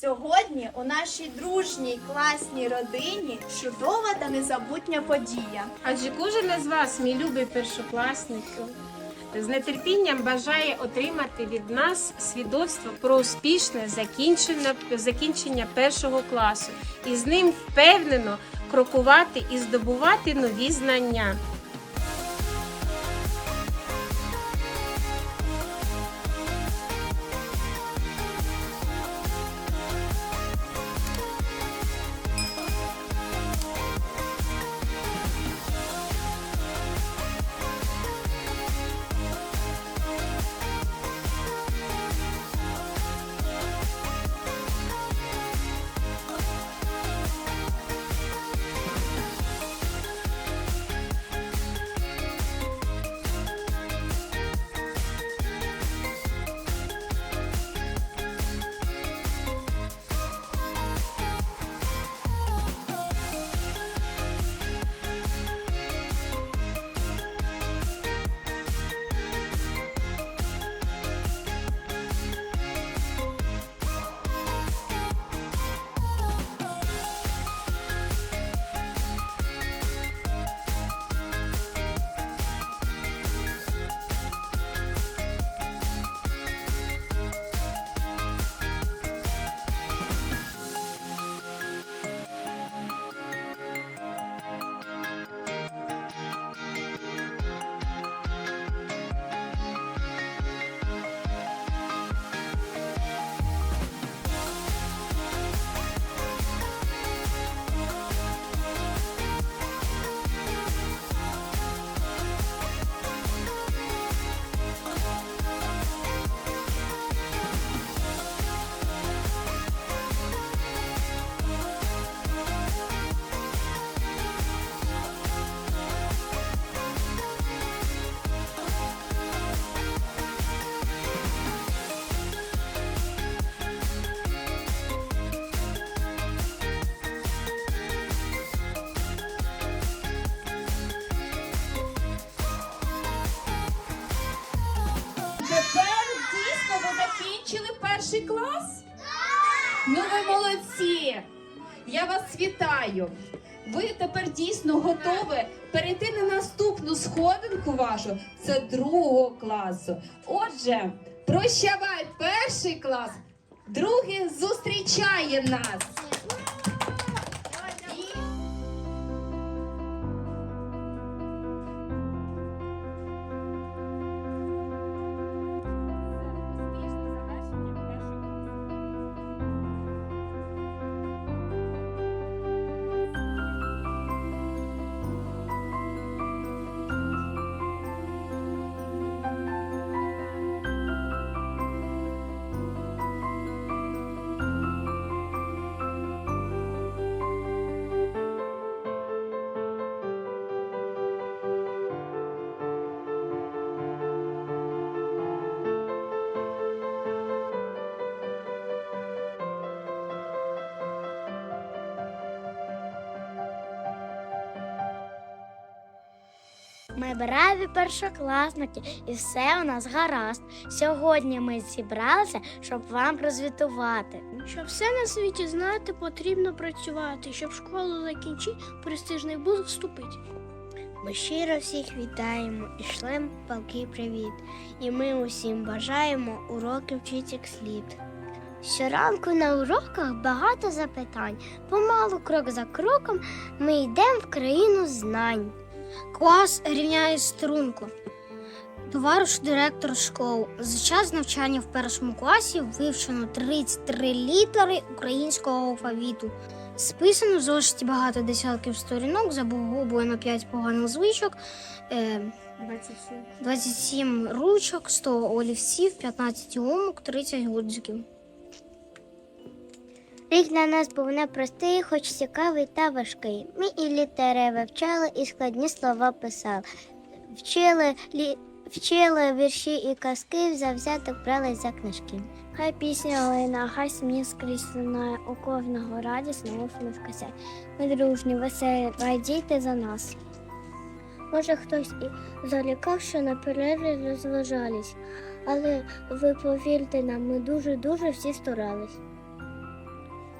Сьогодні у нашій дружній класній родині чудова та незабутня подія. Адже кожен із вас, мій любий першокласнику, з нетерпінням бажає отримати від нас свідоцтво про успішне закінчення, закінчення першого класу і з ним впевнено крокувати і здобувати нові знання. Перший клас? Ну ви молодці! Я вас вітаю! Ви тепер дійсно готові перейти на наступну сходинку вашу. Це другого класу. Отже, прощавай перший клас, другий зустрічає нас. Ми браві першокласники, і все у нас гаразд. Сьогодні ми зібралися, щоб вам розвітувати. Щоб все на світі знати, потрібно працювати. Щоб школу закінчити, престижний вуз вступити. Ми щиро всіх вітаємо і шлем палкий привіт. І ми усім бажаємо уроки вчити як слід. Щоранку на уроках багато запитань. Помалу, крок за кроком, ми йдемо в країну знань. Клас рівняє струнку. Товариш директор школи. За час навчання в першому класі вивчено 33 літери українського алфавіту. Списано в зошиті багато десятків сторінок, забугублено 5 поганих звичок, е, 27. 27 ручок, 100 олівців, 15 гумок, 30 гудзиків. Рік для нас був непростий, хоч цікавий та важкий. Ми і літери вивчали, і складні слова писали. Вчили, лі... Вчили вірші і казки, завзято брались за книжки. Хай пісня лина, хай сміх скрізь лунає, у кожного радісно усмішка сяє. Ми дружні, веселі, радійте за нас. Може, хтось і залікав, що на перерві розважались, але ви повірте нам, ми дуже-дуже всі старались.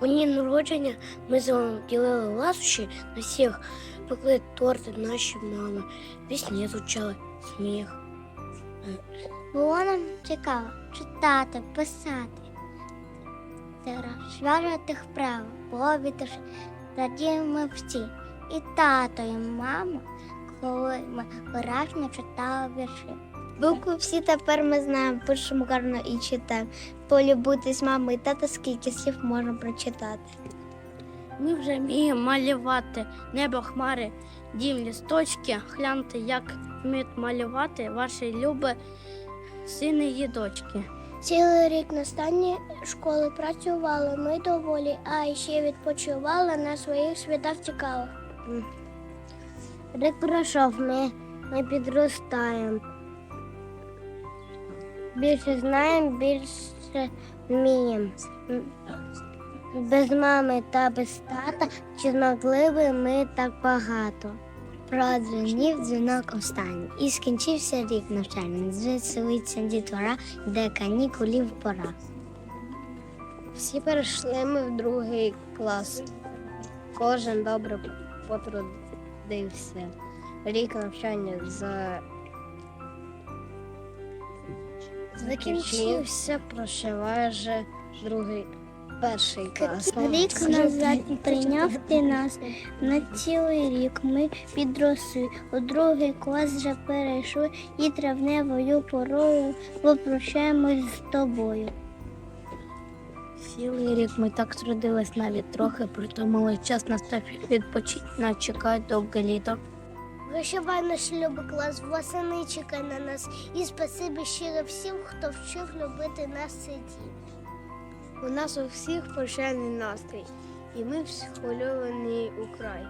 У дні народження ми з вами ділили ласощі на всіх, пекли торти наші мами, пісні звучали, сміх. Було нам цікаво читати, писати, розв'язувати вправо, побіти радіємо ми всі. І тато, і мама, коли ми виражно читали вірші. Букви всі тепер ми знаємо, пишемо гарно і читаємо. Полюбуйтесь мами і тата, скільки слів можна прочитати. Ми вже вміємо малювати небо, хмари, дім, лісточки. Гляньте, як вміють малювати ваші любі сини і дочки. Цілий рік на стані школи працювали, ми доволі, а ще відпочивали на своїх святах цікавих. Рік пройшов, ми, ми підростаємо. Більше знаємо, більше вміємо. Без мами та без тата чи змогли ми так багато. Продзвенів дзвінок останній. І скінчився рік навчальний. Звеселиться дітвора, де канікулів пора. Всі перейшли ми в другий клас. Кожен добре потрудився. Рік навчання за закінчився, прошиває вже другий перший клас. Рік назад прийняв ти нас на цілий рік. Ми підросли. У другий клас вже перейшли і травневою порою попрощаємось з тобою. Цілий рік ми так трудились навіть трохи, притомили час настав відпочити, нас чекає довге літо. Вишивай наш любий клас, восени чекай на нас. І спасибі щиро всім, хто вчив любити нас цей день. У нас у всіх прощальний настрій, і ми схвильовані у край.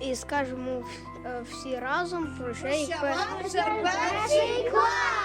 І скажемо е, всі разом вже перший клас!